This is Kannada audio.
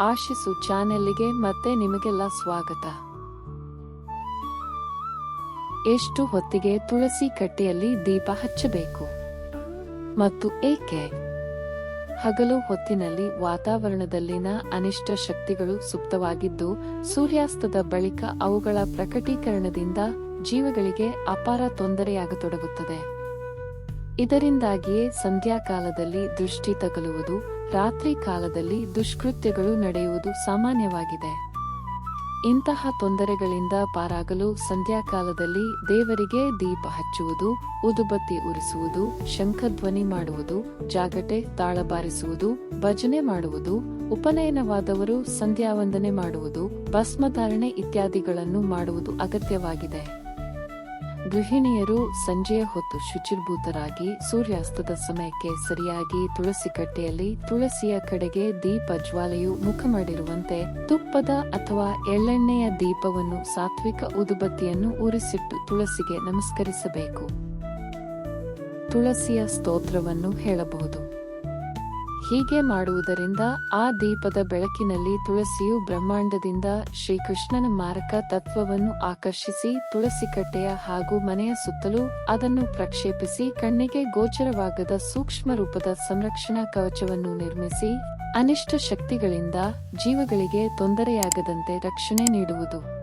ಆಶಿಸು ಚಾನೆಲ್ಗೆ ಮತ್ತೆ ನಿಮಗೆಲ್ಲ ಸ್ವಾಗತ. ಎಷ್ಟು ಹೊತ್ತಿಗೆ ತುಳಸಿ ಕಟ್ಟೆಯಲ್ಲಿ ದೀಪ ಹಚ್ಚಬೇಕು? ಮತ್ತು ಏಕೆ? ಹಗಲು ಹೊತ್ತಿನಲ್ಲಿ ವಾತಾವರಣದಲ್ಲಿನ ಅನಿಷ್ಟ ಶಕ್ತಿಗಳು ಸುಪ್ತವಾಗಿದ್ದು, ಸೂರ್ಯಾಸ್ತದ ಬಳಿಕ ಅವುಗಳ ಪ್ರಕಟೀಕರಣದಿಂದ ಜೀವಗಳಿಗೆ ಅಪಾರ ತೊಂದರೆಯಾಗತೊಡಗುತ್ತದೆ. ಇದರಿಂದಾಗಿಯೇ ಸಂಧ್ಯಾಕಾಲದಲ್ಲಿ ದೃಷ್ಟಿ ತಗಲುವುದು ರಾತ್ರಿ ಕಾಲದಲ್ಲಿ ದುಷ್ಕೃತ್ಯಗಳು ನಡೆಯುವುದು ಸಾಮಾನ್ಯವಾಗಿದೆ. ಇಂತಹ ತೊಂದರೆಗಳಿಂದ ಪಾರಾಗಲು ಸಂಧ್ಯಾಕಾಲದಲ್ಲಿ ದೇವರಿಗೆ ದೀಪ ಹಚ್ಚುವುದು, ಉದುಬತ್ತಿ ಉರಿಸುವುದು, ಶಂಖಧ್ವನಿ ಮಾಡುವುದು, ಜಾಗಟೆ ತಾಳಬಾರಿಸುವುದು, ಭಜನೆ ಮಾಡುವುದು, ಉಪನಯನವಾದವರು ಸಂಧ್ಯಾವಂದನೆ ಮಾಡುವುದು, ಭಸ್ಮಧಾರಣೆ ಇತ್ಯಾದಿಗಳನ್ನು ಮಾಡುವುದು ಅಗತ್ಯವಾಗಿದೆ. ಗೃಹಿಣಿಯರು ಸಂಜೆಯ ಹೊತ್ತು ಶುಚಿರ್ಭೂತರಾಗಿ ಸೂರ್ಯಾಸ್ತದ ಸಮಯಕ್ಕೆ ಸರಿಯಾಗಿ ತುಳಸಿ ಕಟ್ಟೆಯಲ್ಲಿ ತುಳಸಿಯ ಕಡೆಗೆ ದೀಪ ಜ್ವಾಲೆಯು ಮುಖ ಮಾಡಿರುವಂತೆ ತುಪ್ಪದ ಅಥವಾ ಎಳ್ಳೆಣ್ಣೆಯ ದೀಪವನ್ನು ಸಾತ್ವಿಕ ಉದುಬತ್ತಿಯನ್ನು ಉರಿಸಿಟ್ಟು ತುಳಸಿಗೆ ನಮಸ್ಕರಿಸಬೇಕು. ತುಳಸಿಯ ಸ್ತೋತ್ರವನ್ನು ಹೇಳಬಹುದು. ಹೀಗೆ ಮಾಡುವುದರಿಂದ ಆ ದೀಪದ ಬೆಳಕಿನಲ್ಲಿ ತುಳಸಿಯು ಬ್ರಹ್ಮಾಂಡದಿಂದ ಶ್ರೀಕೃಷ್ಣನ ಮಾರಕ ತತ್ವವನ್ನು ಆಕರ್ಷಿಸಿ ತುಳಸಿ ಕಟ್ಟೆಯ ಹಾಗೂ ಮನೆಯ ಸುತ್ತಲೂ ಅದನ್ನು ಪ್ರಕ್ಷೇಪಿಸಿ ಕಣ್ಣಿಗೆ ಗೋಚರವಾಗದ ಸೂಕ್ಷ್ಮ ರೂಪದ ಸಂರಕ್ಷಣಾ ಕವಚವನ್ನು ನಿರ್ಮಿಸಿ ಅನಿಷ್ಟ ಶಕ್ತಿಗಳಿಂದ ಜೀವಗಳಿಗೆ ತೊಂದರೆಯಾಗದಂತೆ ರಕ್ಷಣೆ ನೀಡುವುದು.